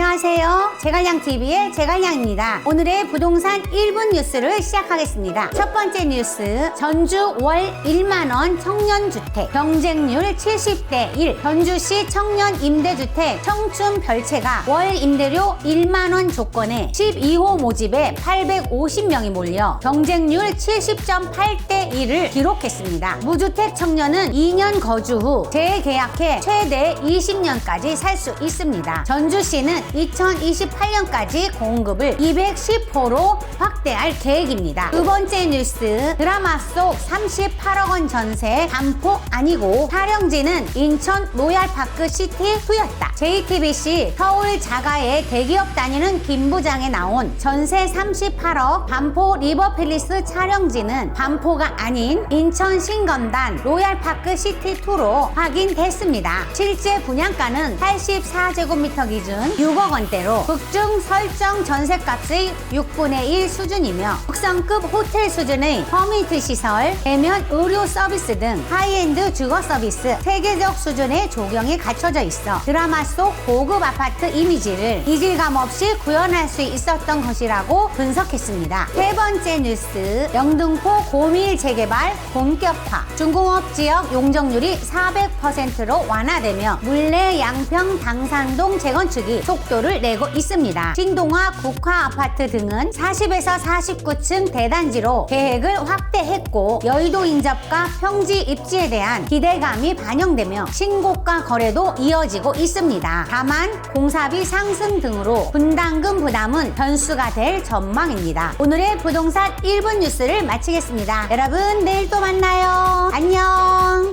안녕하세요. 제갈량TV의 제갈량입니다. 오늘의 부동산 1분 뉴스를 시작하겠습니다. 첫 번째 뉴스. 전주 월 1만원 청년주택. 경쟁률 70대 1. 전주시 청년 임대주택 청춘 별채가 월 임대료 1만원 조건에 12호 모집에 850명이 몰려 경쟁률 70.8대 1을 기록했습니다. 무주택 청년은 2년 거주 후 재계약해 최대 20년까지 살 수 있습니다. 전주시는 2028년까지 공급을 210호로 확대할 계획입니다. 두 번째 뉴스 드라마 속 38억 원 전세 반포 아니고 촬영지는 인천 로얄파크 시티2였다. JTBC 서울 자가의 대기업 다니는 김 부장에 나온 전세 38억 반포 리버필리스 촬영지는 반포가 아닌 인천 신건단 로얄파크 시티2로 확인됐습니다. 실제 분양가는 84제곱미터 기준 6억 원대로 극중 설정 전세값의 6분의 1 수준이며 국성급 호텔 수준의 커뮤니티 시설, 대면 의료 서비스 등 하이엔드 주거 서비스 세계적 수준의 조경이 갖춰져 있어 드라마 속 고급 아파트 이미지를 이질감 없이 구현할 수 있었던 것이라고 분석했습니다. 세 번째 뉴스 영등포 고밀 재개발 본격화 중공업 지역 용적률이 400%로 완화되며 물레 양평 당산동 재건축이 속도를 내고 있습니다. 신동화 국화 아파트 등은 40에서 49층 대단지로 계획을 확대했고 여의도 인접과 평지 입지에 대한 기대감이 반영되며 신고가 거래도 이어지고 있습니다. 다만 공사비 상승 등으로 분담금 부담은 변수가 될 전망입니다. 오늘의 부동산 1분 뉴스를 마치겠습니다. 여러분 내일 또 만나요. 안녕.